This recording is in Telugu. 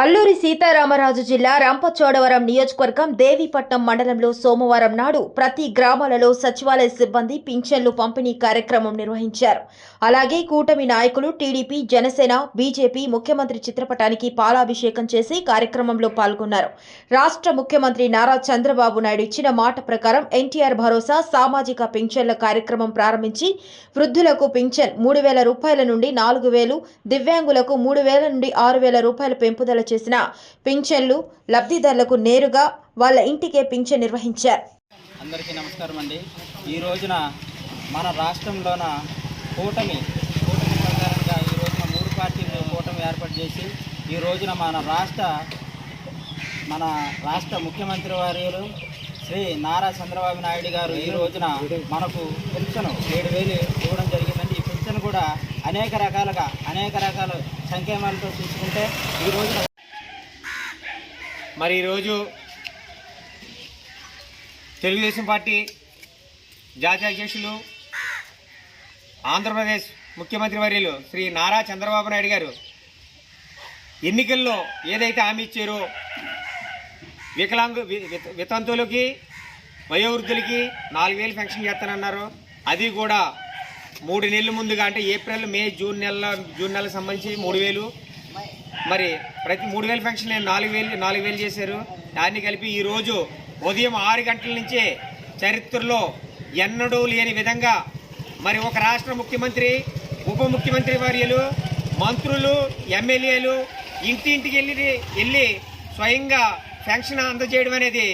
అల్లూరి సీతారామరాజు జిల్లా రంపచోడవరం నియోజకవర్గం దేవీపట్నం మండలంలో సోమవారం నాడు ప్రతి గ్రామాలలో సచివాలయ సిబ్బంది పింఛన్లు పంపిణీ కార్యక్రమం నిర్వహించారు. అలాగే కూటమి నాయకులు టీడీపీ జనసేన బీజేపీ ముఖ్యమంత్రి చిత్రపటానికి పాలాభిషేకం చేసి కార్యక్రమంలో పాల్గొన్నారు. రాష్ట్ర ముఖ్యమంత్రి నారా చంద్రబాబు నాయుడు ఇచ్చిన మాట ప్రకారం ఎన్టీఆర్ భరోసా సామాజిక పింఛన్ల కార్యక్రమం ప్రారంభించి వృద్ధులకు పింఛన్ మూడు వేల రూపాయల నుండి నాలుగు వేలు దివ్యాంగులకు మూడు వేల నుండి ఆరు వేల రూపాయల పెంపుదల చేసిన పింఛన్లు లబ్ధిదారులకు నేరుగా వాళ్ళ ఇంటికే పింఛన్ నిర్వహించారు. అందరికీ నమస్కారం అండి. ఈ రోజున మన రాష్ట్రంలోన కూటమి కూటమి ప్రకారంగా ఈ రోజున మూడు పార్టీలు కూటమి ఏర్పాటు చేసి ఈ రోజున మన రాష్ట్ర మన రాష్ట్ర ముఖ్యమంత్రి వర్యులు శ్రీ నారా చంద్రబాబు నాయుడు గారు ఈ రోజున మనకు పెన్షన్ ఏడు వేలు ఇవ్వడం జరిగిందండి. ఈ పెన్షన్ కూడా అనేక రకాలుగా అనేక రకాల సంక్షేమాలతో చూసుకుంటే ఈ రోజున మరి ఈరోజు తెలుగుదేశం పార్టీ జాతీయ అధ్యక్షులు ఆంధ్రప్రదేశ్ ముఖ్యమంత్రి వర్యులు శ్రీ నారా చంద్రబాబు నాయుడు గారు ఎన్నికల్లో ఏదైతే హామీ ఇచ్చారో వికలాంగు వి- వితంతువులకి వయోవృద్ధులకి నాలుగు వేలు పెన్షన్ చేస్తానన్నారు. అది కూడా మూడు నెలల ముందుగా అంటే ఏప్రిల్ మే జూన్ నెల జూన్ నెలకు సంబంధించి మూడు వేలు మరి ప్రతి మూడు వేల ఫంక్షన్ నేను నాలుగు వేలు నాలుగు వేలు చేశారు. దాన్ని కలిపి ఈరోజు ఉదయం ఆరు గంటల నుంచే చరిత్రలో ఎన్నడూ లేని విధంగా మరి ఒక రాష్ట్ర ముఖ్యమంత్రి ఉప ముఖ్యమంత్రి వర్యులు మంత్రులు ఎమ్మెల్యేలు ఇంటింటికి వెళ్ళి వెళ్ళి స్వయంగా పెన్షన్ అందజేయడం అనేది